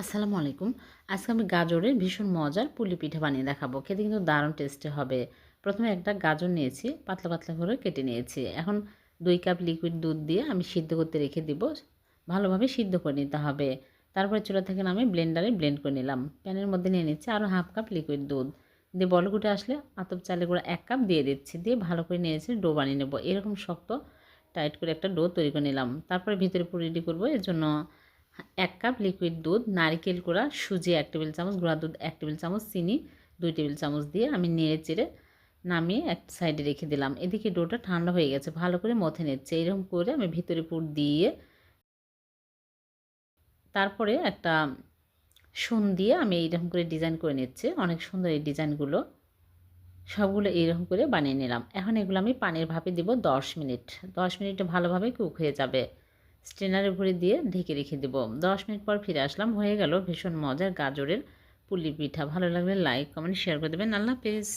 আসসালামু আলাইকুম। আজকে আমি গাজরের ভীষণ মজার পুলি পিঠা বানিয়ে দেখাবো। খেতে কিন্তু দারুণ টেস্টে হবে। প্রথমে একটা গাজর নিয়েছি, পাতলা পাতলা করে কেটে নিয়েছি। এখন দুই কাপ লিকুইড দুধ দিয়ে আমি সিদ্ধ করতে রেখে দিব। ভালোভাবে সিদ্ধ করে নিতে হবে। তারপরে চুলা থেকে আমি ব্লেন্ডারে ব্লেন্ড করে নিলাম। প্যানের মধ্যে নিয়ে নিচ্ছি আরও হাফ কাপ লিকুইড দুধ। দিয়ে বলগুটে আসলে আতপ চালের গুঁড়া এক কাপ দিয়ে দিচ্ছি। দিয়ে ভালো করে নিয়েছি ডো বানিয়ে নেব। এরকম শক্ত টাইট করে একটা ডো তৈরি করে নিলাম। তারপরে ভিতরে পুরি রেডি করব। এর জন্য এক কাপ লিকুইড দুধ, নারিকেল গুঁড়া, সুজি এক টেবিল চামচ, গুঁড়া দুধ এক টেবিল চামচ, চিনি দুই টেবিল চামচ দিয়ে আমি নেড়ে চেড়ে নামিয়ে এক সাইডে রেখে দিলাম। এদিকে ডোটা ঠান্ডা হয়ে গেছে, ভালো করে মথে নিচ্ছে। এরকম করে আমি ভিতরে পুর দিয়ে তারপরে একটা সুন দিয়ে আমি এইরকম করে ডিজাইন করে নিচ্ছি। অনেক সুন্দর এই ডিজাইনগুলো। সবগুলো এইরকম করে বানিয়ে নিলাম। এখন এগুলো আমি পানির ভাপে দিব দশ মিনিট। দশ মিনিটে ভালোভাবে কুক হয়ে যাবে। স্ট্রেনারে ভরে দিয়ে ঢেকে রেখে দেব। দশ মিনিট পর ফিরে আসলাম। হয়ে গেল ভীষণ মজার গাজরের পুলি পিঠা। ভালো লাগলে লাইক কমেন্ট শেয়ার করে দেবেন। আল্লাহ হাফেজ।